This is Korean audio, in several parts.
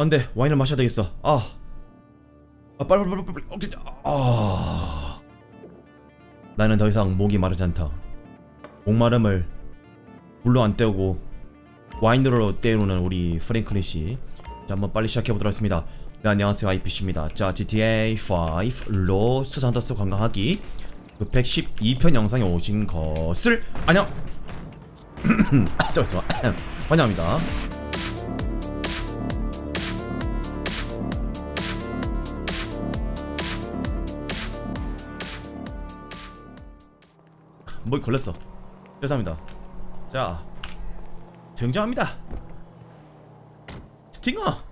안돼. 와인을 마셔야 되겠어. 아, 아 빨리 빨리 빨리 오케이. 아. 나는 더 이상 목이 마르지 않다. 목마름을 물로 안 때우고 와인으로 때우는 우리 프랭클린 씨. 자, 한번 빨리 시작해 보도록 하겠습니다. 네 안녕하세요. IPC입니다. 자 GTA 5 로스 산더스 관광하기 그 112편 영상에 오신 것을 안녕. 아, 잠깐만. 환영합니다 뭐 걸렸어. 죄송합니다. 자 등장합니다. 스팅어.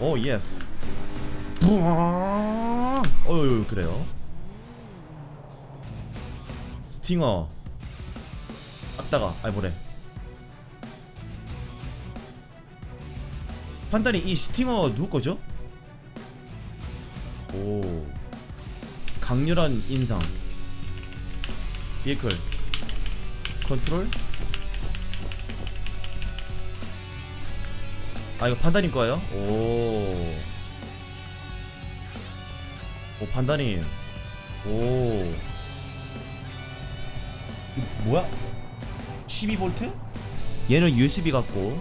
오 예스. 어유 그래요. 스팅어. 왔다가 아이 뭐래. 판단이 이 스팅어 누구 거죠? 오. 강렬한 인상 비클 컨트롤 아 이거 판다님 거예요? 오. 오 판다님. 오. 이 뭐야? 12V? 얘는 USB 같고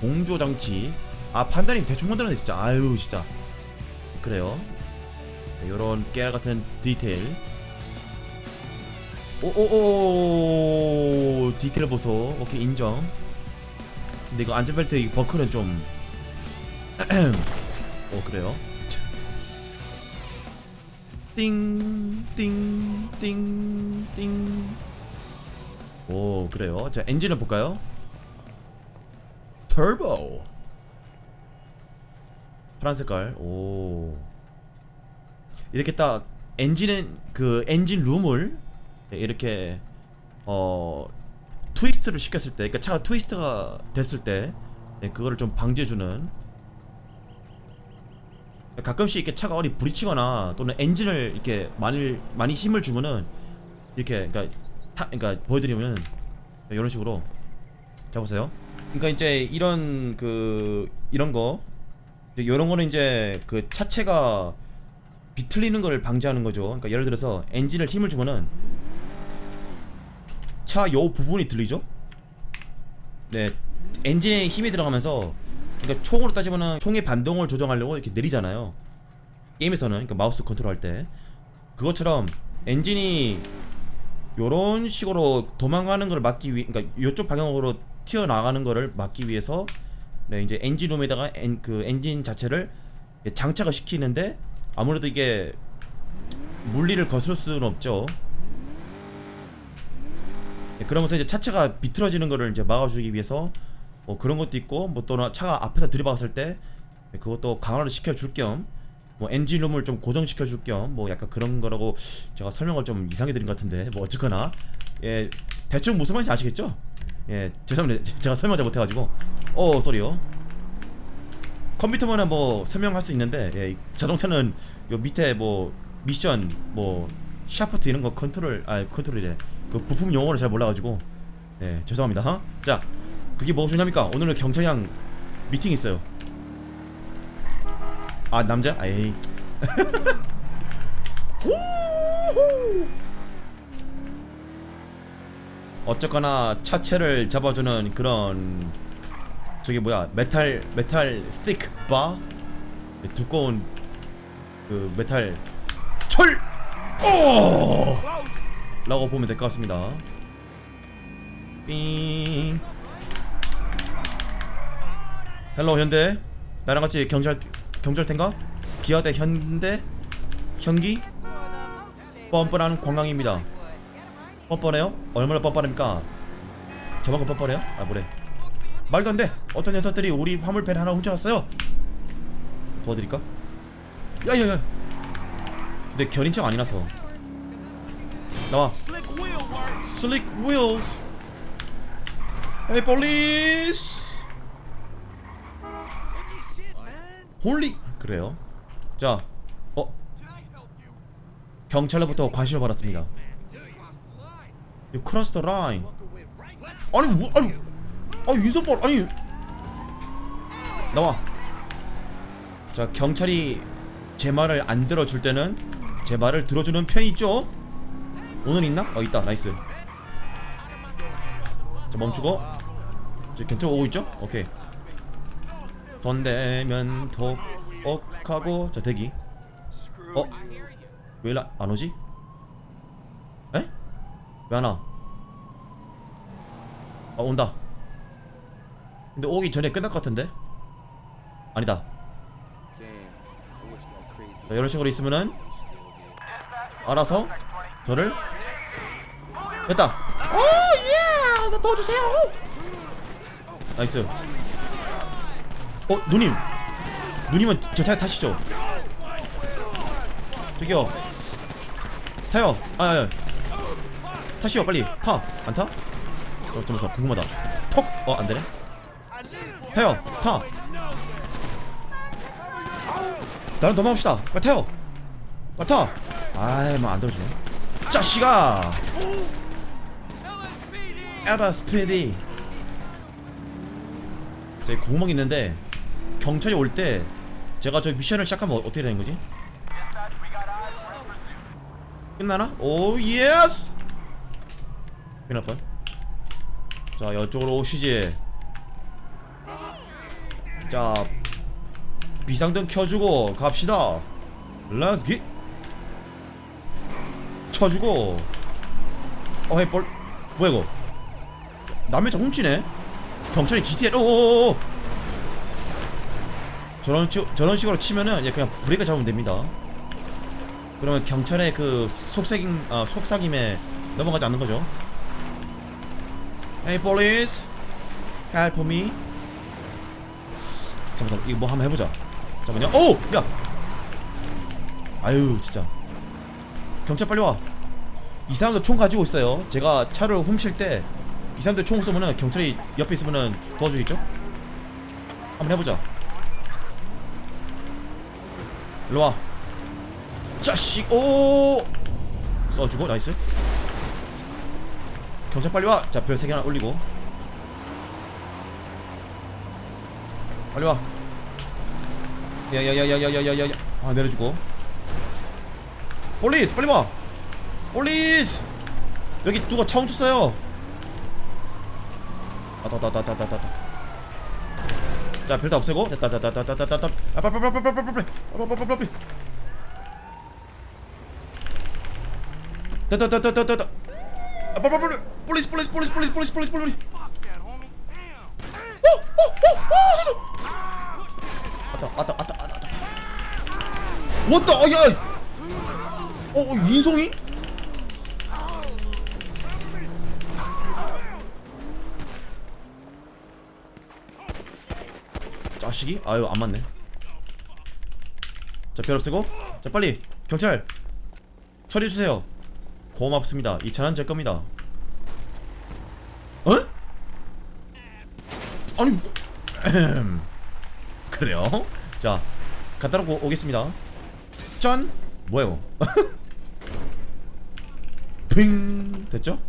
공조 장치. 아 판다님 대충 만들었네 진짜. 아유 진짜. 그래요. 요런 깨알 같은 디테일. 오오오 디테일 보소. 오케이 인정. 근데 이거 안전벨트 이 버클은 좀. 오 그래요? 띵 띵 띵 띵. 오 그래요. 자 엔진을 볼까요? 터보. 파란 색깔. 오. 이렇게 딱 엔진은 그 엔진 룸을 이렇게 어 트위스트를 시켰을 때, 그러니까 차가 트위스트가 됐을 때, 네, 그거를 좀 방지해주는. 가끔씩 이렇게 차가 어디 부딪히거나 또는 엔진을 이렇게 많이 많이 힘을 주면은 이렇게 그러니까 타, 그러니까 보여드리면은 이런 식으로 자 보세요. 그러니까 이제 이런 그 이런 거 이런 거는 이제 그 차체가 비틀리는 걸 방지하는 거죠. 그러니까 예를 들어서 엔진을 힘을 주면은 차 요 부분이 들리죠? 네 엔진에 힘이 들어가면서 그러니까 총으로 따지면은 총의 반동을 조정하려고 이렇게 내리잖아요. 게임에서는. 그러니까 마우스 컨트롤 할 때. 그것처럼 엔진이 요런 식으로 도망가는 걸 막기 위해 그러니까 요쪽 방향으로 튀어나가는 거를 막기 위해서 네 이제 엔진룸에다가 엔, 그 엔진 자체를 장착을 시키는데 아무래도 이게 물리를 거슬 수는 없죠. 네, 그러면서 이제 차체가 비틀어지는 거를 이제 막아주기 위해서 뭐 그런 것도 있고 뭐 또는 차가 앞에서 들이박았을 때 네, 그것도 강화를 시켜줄 겸 뭐 엔진룸을 좀 고정시켜 줄 겸 뭐 약간 그런 거라고 제가 설명을 좀 이상하게 드린 것 같은데 뭐 어쨌거나 예 대충 무슨 말인지 아시겠죠? 예 죄송합니다. 제가 설명 잘 못해가지고. 어 쏘리요. 컴퓨터만은 뭐 설명할 수 있는데 예, 이 자동차는 요 밑에 뭐 미션 뭐 샤프트 이런 거 컨트롤 아 컨트롤이래 그 부품 용어를 잘 몰라가지고. 예 죄송합니다. 어? 자 그게 무엇이냐니까? 오늘은 경찰이랑 미팅 있어요. 아 남자? 에이. 어쨌거나 차체를 잡아주는 그런 저기 뭐야? 메탈 메탈 스틱 바? 두꺼운 그 메탈 철! 오! 라고 보면 될 것 같습니다. 삥. 헬로 현대. 나랑 같이 경찰 경찰텐가? 기아대 현대 현기 뻔뻔한 관광입니다. 뻔뻔해요? 얼마나 뻔뻔합니까? 저만큼 뻔뻔해요? 아 뭐래? 말도 안 돼. 어떤 녀석들이 우리 화물배를 하나 훔쳐갔어요. 도와드릴까? 야야야. 근데 견인 척 아니라서. 나와. Slick wheels. Hey police. 홀리 그래요. 자, 어 경찰로부터 관심을 받았습니다. You line. 아니 뭐 아니 아 인사말 아니 나와 자 경찰이 제 말을 안 들어줄 때는 제 말을 들어주는 편이 있죠 오늘 있나? 어 있다 나이스 자 멈추고 저 경찰 오고 있죠? 오케이 손대면 톡옥하고 자 대기 어? 왜 라, 안 오지? 에? 왜 안 와? 어 온다 근데 오기 전에 끝날 것 같은데? 아니다 자, 이런 식으로 있으면은 알아서 저를 됐다. 오 예 나 도와주세요. 나이스. 어 누님. 누님은 제 타에 타시죠? 저기요. 타요. 아, 아, 아. 타시오 빨리. 타 안 타? 어 잠깐만 궁금하다. 톡어 안 되네? 타요. 타. 나랑 도망갑시다. 빨리 타요. 빨리 타. 아이 뭐안 들어주네. 자식아 LSPD 저기 구멍 있는데 경찰이 올 때 제가 저 미션을 시작하면 어- 어떻게 되는 거지? 끝나나? 오 예스! 날뻔. 자 이쪽으로 오시지. 자 비상등 켜주고 갑시다. Let's get 쳐주고. 어이 볼. 뭐야 이거 남의 차 훔치네. 경찰이 GTL 오오오오 저런 치, 저런 식으로 치면은 그냥 브레이크 잡으면 됩니다. 그러면 경찰의 그 속삭임 아 속삭임에 넘어가지 않는 거죠. Hey police. Help me. 잠깐만 이거 뭐 한번 해보자. 잠깐만요. 오! 야! 아유 진짜. 경찰 빨리 와이 사람도 총 가지고 있어요. 제가 차를 훔칠 때 이 사람들 총 쏘면은 경찰이 옆에 있으면은 도와주겠죠? 한번 해보자. 일로와. 자식 오! 써주고 나이스. 경찰 빨리 와 자 별 3개 하나 올리고. 빨리 와. 야야야야야야야야. 아 내려주고. 폴리스 빨리 와. 폴리스! 여기 누가 차 훔쳤어요 아따따따따따따자 별도 없애고 따따따따따따따 아빠빠빠빠빠빠빠 빠빠빠빠빠 따따따따따따따 아빠빠빠빠 폴리스 폴리스 폴리스 폴리스 폴리스 폴리스 폴리스 오오오오오 아따 아따 아따 아따 아따 왔다 아야 어 인성이 자식이 아유 안 맞네. 자별 없애고. 자 빨리. 경찰! 처리해 주세요. 고맙습니다. 이 차는 제 겁니다. 어? 아니 뭐. 그래요? 자 갖다 놓고 오겠습니다. 짠! 뭐야 이거 핑 됐죠?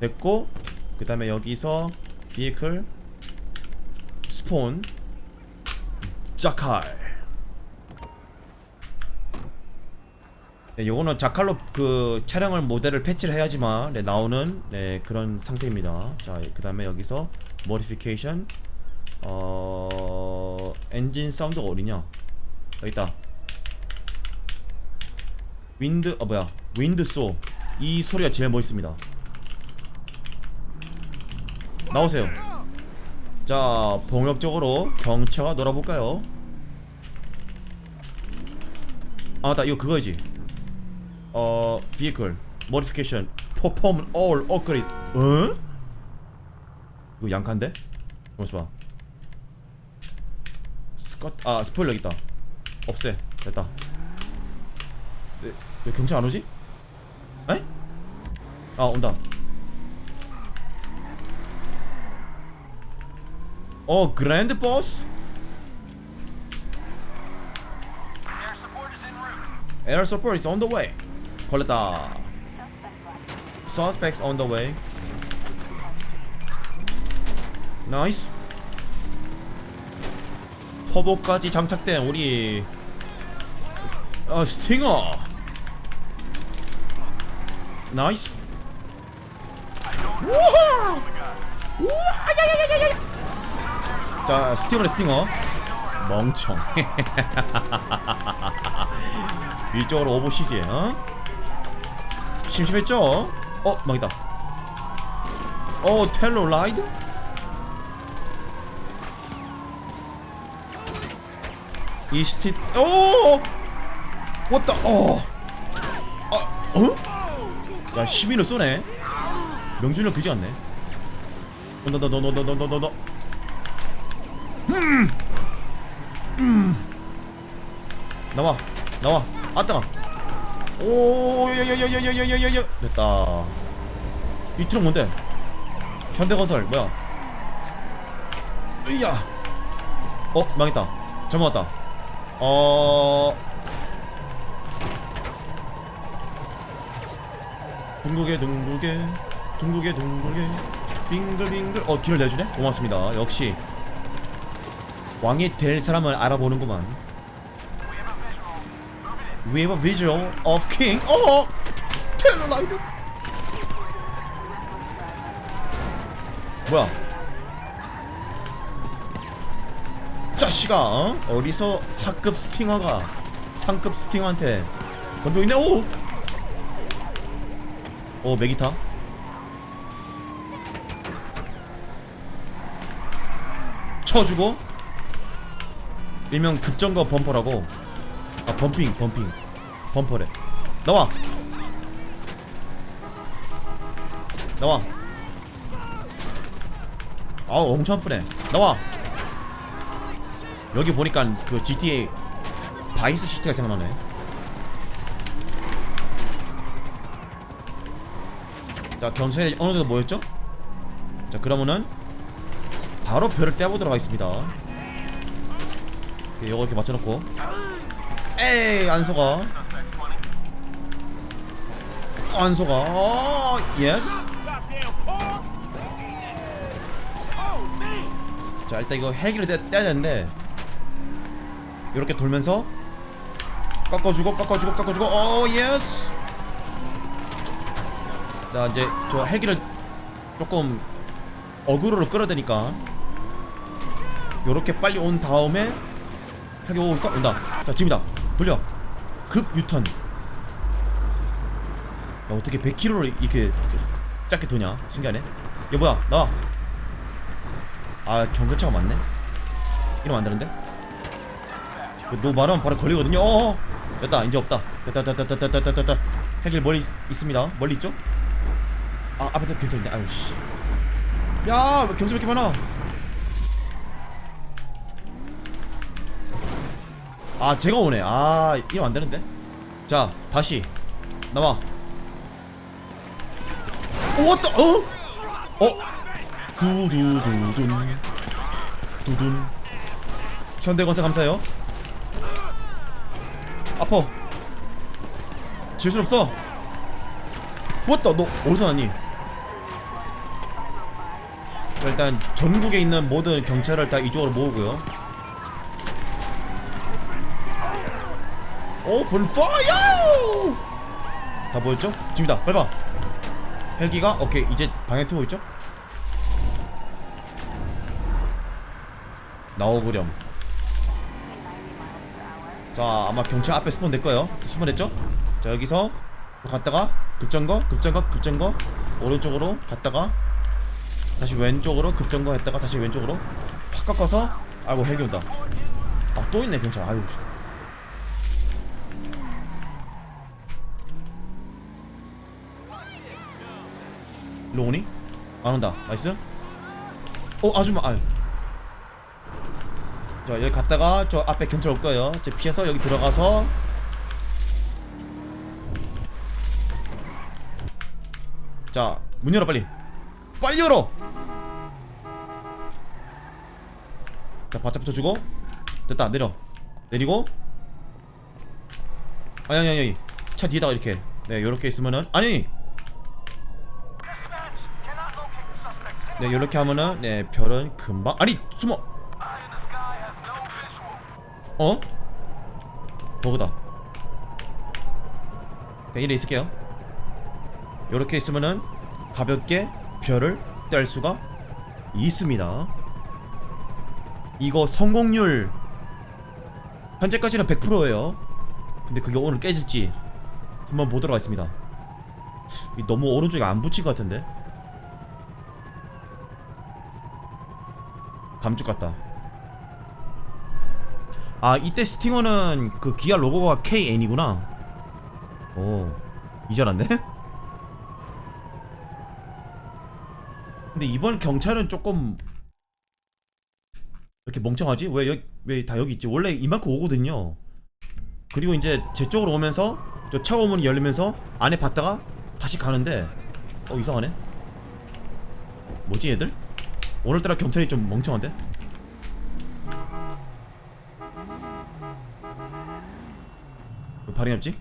됐고 그 다음에 여기서 비에클 스폰 자칼. 네, 요거는 자칼로 그 차량을 모델을 패치를 해야지만 네, 나오는 네, 그런 상태입니다. 자그 다음에 여기서 모디피케이션 어... 엔진 사운드가 어디냐? 여기 있다. 윈드 어 뭐야? 윈드 쏘이 소리가 제일 멋있습니다. 나오세요 자 본격적으로 경차가 놀아볼까요? 아 맞다. 이거 그거지. 어 vehicle modification perform all upgrade. 어? 이거 양칸데? 잠깐만 봐. 스컷 아 스포일러 있다. 없애. 됐다. 왜, 왜 경찰 안 오지? 에? 아 온다 어 그랜드 버스? Air support is on the way 걸렸다 Suspects on the way 나이스 터보까지 장착된 우리 어, 스팅어 나이스 우와 자 스팅어네 스팅어. 멍청. 이쪽으로 오보시지 어? 심심했죠? 어 망이다. 어 텔로 라이드? 이 스틱 오 왔다 어! 아, 어? 야 시민을 쏘네. 명중률 그지 않네. 너너너너너너너너너 나와 나와. 아따가. 오야야야야야야야야 됐다. 이 트럭 뭔데? 현대건설 뭐야? 으야. 어 망했다. 잘못 왔다. 어. 둥국에 둥국에 둥국에 둥국에 빙글빙글. 어 길을 내주네? 고맙습니다. 역시 왕이 될 사람을 알아보는구만. We have a visual of king. 어? 텔러라이드 뭐야? 짜씨가 어? 어디서 하급 스팅어가 상급 스팅어한테 덤벼있네 오! 오 메기타? 쳐주고 일명 급정거 범퍼라고. 아 범핑 범핑. 범퍼래. 나와. 나와. 아우 엄청 아프네. 나와. 여기 보니까 그 GTA 바이스 시티가 생각나네. 자 경찰이 어느 정도 모였죠? 자 그러면은 바로 별을 떼보도록 하겠습니다 오케이, 요거 이렇게 맞춰놓고. 에이 안 속아. 안 속아. 어, 예스 자 일단 이거 헬기를 떼, 떼야 되는데. 이렇게 돌면서 꺾어주고 꺾어주고 꺾어주고. 어 예스 자 이제 저 헬기를 조금 어그로로 끌어대니까 요렇게 빨리 온 다음에 헬기 오고 있어 온다. 자 지금이다. 돌려. 급 유턴. 야 어떻게 100km를 이렇게 짧게 도냐? 신기하네. 얘 뭐야? 나와. 아 경계차가 맞네. 이러면 안 되는데? 너 말하면 바로 걸리거든요. 어어. 됐다. 이제 없다. 됐다 됐다 됐다 됐다 됐다 헬기 멀리 있, 있습니다. 멀리 있죠? 아 앞에 경찰 있네 아유 씨. 야, 왜 경찰 왜 이렇게 많아? 아, 제가 오네. 아, 이러면 안 되는데. 자, 다시 나와. 오, 왔다. 어? 어? 두두두둔. 두둔. 현대건설 감사해요. 아퍼. 질수 없어. 왔다. 너 어디서 났니? 일단 전국에 있는 모든 경찰을 다 이쪽으로 모으고요. 오픈 파이어! 다 보였죠? 빨리 봐. 헬기가 오케이 이제 방향 트고 있죠? 나오구렴. 자 아마 경찰 앞에 스폰 될 거예요. 스폰 됐죠? 자 여기서 갔다가 급정거, 급정거, 급정거 오른쪽으로 갔다가 다시 왼쪽으로 급정거 했다가 다시 왼쪽으로 확 꺾어서 아이고 헬기 온다 아 또 있네 경찰 씨. 일로 오니? 안 온다. 나이스. 어 아줌마 아유 자 여기 갔다가 저 앞에 경찰 올 거예요. 제 피해서 여기 들어가서. 자 문 열어 빨리. 빨리 열어! 자 바짝 붙여주고. 됐다 내려. 내리고. 아니 아니 아니. 차 뒤에다가 이렇게. 네 요렇게 있으면은. 아니 네 요렇게 하면은 네 별은 금방 아니 숨어! 어? 버그다. 그냥 이래 있을게요. 이렇게 있으면은 가볍게 별을 뗄 수가 있습니다. 이거 성공률 현재까지는 100%예요. 근데 그게 오늘 깨질지 한번 보도록 하겠습니다. 이 너무 오른쪽에 안 붙인 것 같은데 감쪽 같다 아 이때 스팅어는 그 기아 로고가 KN이구나 오 알았네 근데 이번 경찰은 조금 이렇게 멍청하지? 왜 왜 다 여기 있지? 원래 이만큼 오거든요 그리고 이제 제 쪽으로 오면서 저 차고 문이 열리면서 안에 봤다가 다시 가는데 어 이상하네 뭐지 얘들? 오늘따라 경찰이 좀 멍청한데? 왜 발이 없지?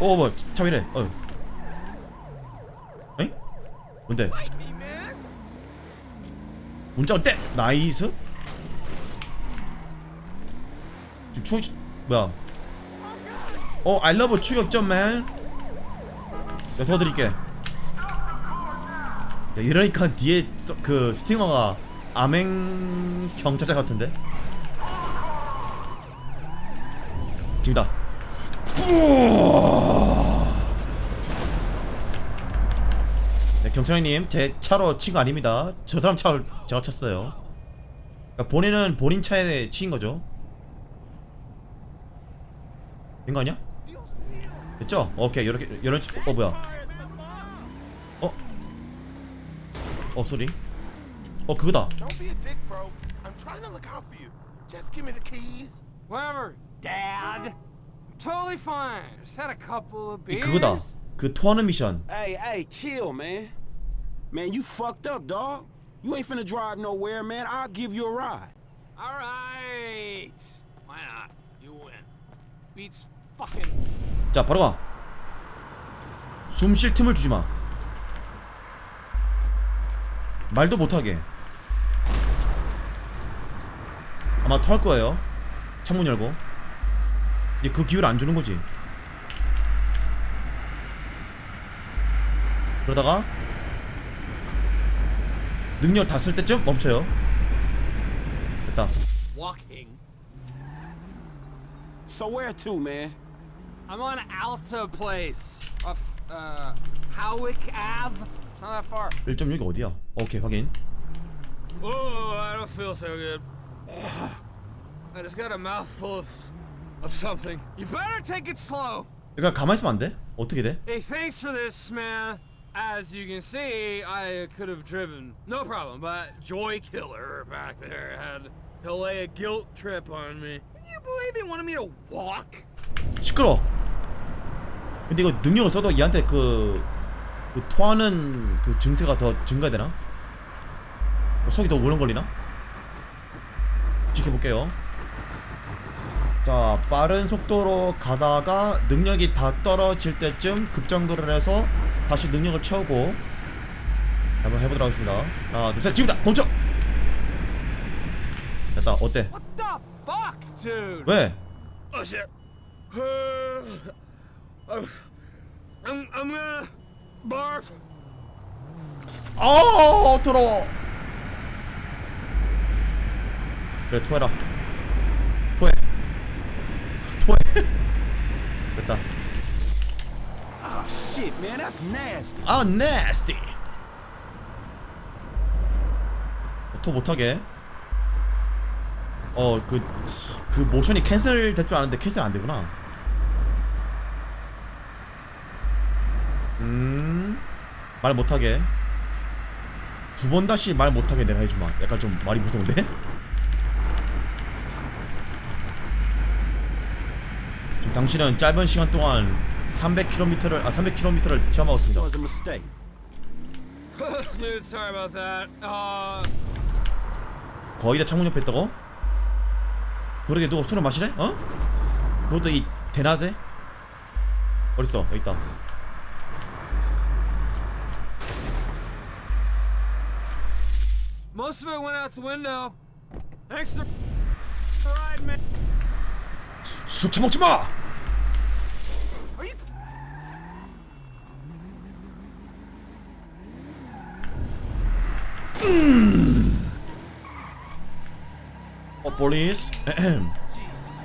어 뭐야 차 왜이래 어 에이? 뭔데? 문자 어때? 나이스? 지금 추 뭐야 어 I love 추격전 man 내가 도와드릴게 야, 이러니까 뒤에 서- 그 스팅어가 암행 경찰차 같은데? 지금다. 네, 경찰님 제 차로 친 거 아닙니다. 저 사람 차를 제가 쳤어요. 그러니까 본인은 본인 차에 치인 거죠. 된 거 아니야? 됐죠? 오케이 이렇게 이런 식- 어 뭐야 어? 어 소리 어 그거다 Don't be a dick, bro. I'm trying to look out for you. Just give me the keys. Whatever, Dad. I'm totally fine. Just had a couple of 이 beers. 그거다 그 토하는 미션 Hey, hey, chill, man. Man, you fucked up, dog. You ain't finna drive nowhere, man. I'll give you a ride. All right. Why not? You win. Beats fucking. 자 바로 가. 숨 쉴 틈을 주지 마. 말도 못하게. 아마 토할 거예요. 창문 열고. 이제 그 기회를 안 주는 거지. 그러다가 능력 다 쓸 때쯤 멈춰요. 됐다. Walking. So where to, man? I'm on Alta Place. Off, uh, Howick Ave. It's not that far. 1.6이 어디야? 오케이 확인. Oh, I don't feel so good. I just got a mouthful of, of something. You better take it slow. 그러니까 가만히 있으면 안 돼? 어떻게 돼? Hey, thanks for this, man. As you can see, I could have driven, no problem, but Joy Killer back there had to lay a guilt trip on me. Can you believe he wanted me to walk? 시끄러. 근데 이거 능력을 써도 얘한테 그, 그 토하는 그 증세가 더 증가되나? 어, 속이 더 우렁거리나? 지켜볼게요. 자, 빠른 속도로 가다가 능력이 다 떨어질 때쯤 급정거를 해서 다시 능력을 채우고 한번 해보도록 하겠습니다. 하나, 둘, 셋, 지금다! 멈춰! 됐다, 어때? Dude? 왜? Oh. Uh, barf. 아 더러워 그래 토해라 토해 토해 됐다 Oh, shit, man. That's nasty. 아 nasty 토 못하게 어그 그 모션이 캔슬 될 줄 아는데 캔슬 안 되구나 음 말 못하게 두 번 다시 말 못하게 내가 해주마 약간 좀 말이 무서운데 지금 당신은 짧은 시간 동안 300km를 아 300km를 체험하고 It 있습니다 was a mistake. dude, sorry about that. Uh, 거의 다 창문 옆에 있다고? 그러게 누가 술을 마시래? 어? 그것도 이 대낮에? 어딨어? 여기 있다 most of it went out the window. Thanks for the ride, man. 술 처먹지 마. Are you? 어, police.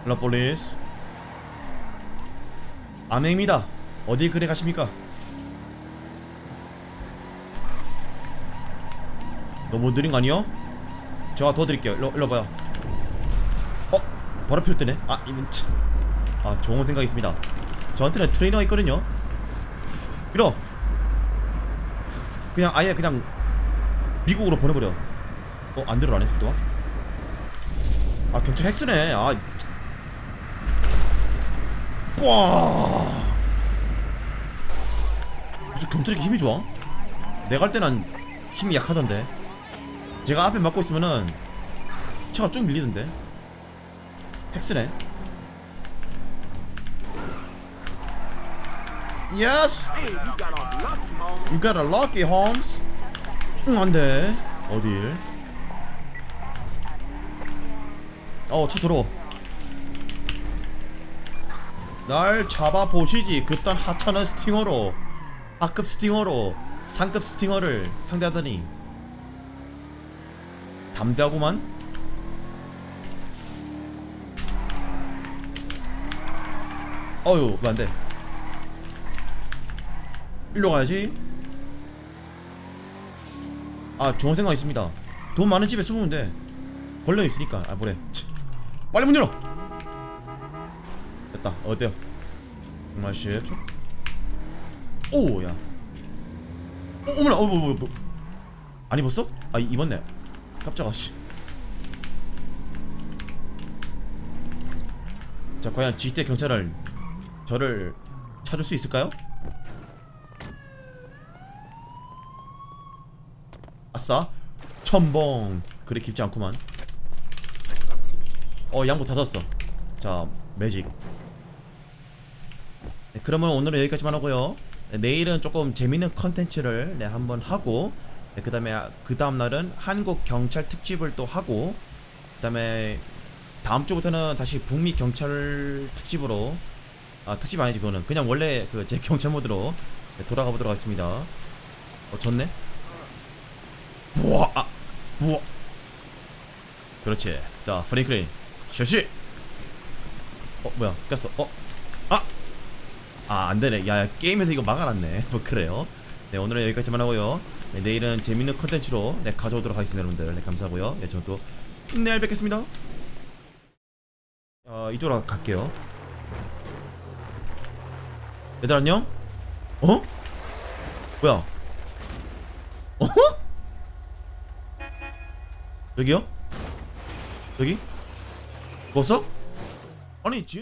라 police. 아메입니다. 어디 그래 가십니까? 너무 느린 거 아니요? 제가 도와드릴게요. 일로, 일로 봐요. 어? 바로 필 뜨네. 아, 이분 참. 아, 좋은 생각이 있습니다. 저한테는 트레이너가 있거든요. 이러. 그냥 아예 그냥 미국으로 보내버려. 어, 안 들어가네 속도가. 아 경찰 핵수네 아 와. 무슨 경찰이 힘이 좋아? 내가 할 때는 힘이 약하던데 제가 앞에 막고 있으면은 차가 쭉 밀리던데. 핵수네. Yes! You got a lucky Holmes. 응 안 돼. 어딜? 어 차 들어와. 날 잡아보시지. 그딴 하찮은 스팅어로. 하급 스팅어로. 상급 스팅어를 상대하다니 담대하구만. 어휴 왜 안돼. 일로 가야지. 아 좋은 생각 있습니다. 돈 많은 집에 숨으면 돼. 벌레 있으니까. 아 뭐래. 치. 빨리 문 열어! 됐다. 어때요? 정말 씨 오야. 오, 어머나. 어, 뭐, 뭐, 뭐. 안 입었어? 아 이- 입었네 깜짝아 씨. 자 과연 G대 경찰을 저를 찾을 수 있을까요? 아싸. 첨벙. 그래 깊지 않구만. 어 양보 닫았어. 자 매직. 네, 그러면 오늘은 여기까지만 하고요. 네, 내일은 조금 재밌는 컨텐츠를 네, 한번 하고 네, 그 다음에 그 다음 날은 한국 경찰 특집을 또 하고 그 다음에 다음 주부터는 다시 북미 경찰 특집으로 아 특집 아니지 그거는. 그냥 원래 그 제 경찰 모드로 네, 돌아가 보도록 하겠습니다. 어 좋네? 부어 아 부어 그렇지. 자 프랭클린 셔시! 어 뭐야 꼈어. 어 아! 아 안되네. 야 게임에서 이거 막아놨네. 뭐 그래요? 네 오늘은 여기까지만 하고요 네, 내일은 재밌는 컨텐츠로 네, 가져오도록 하겠습니다 여러분들 네 감사하고요 네 저는 또 내일 뵙겠습니다 어 이쪽으로 갈게요 얘들 안녕 어? 뭐야 어? 여기요? 여기? 먹었어? 아니 지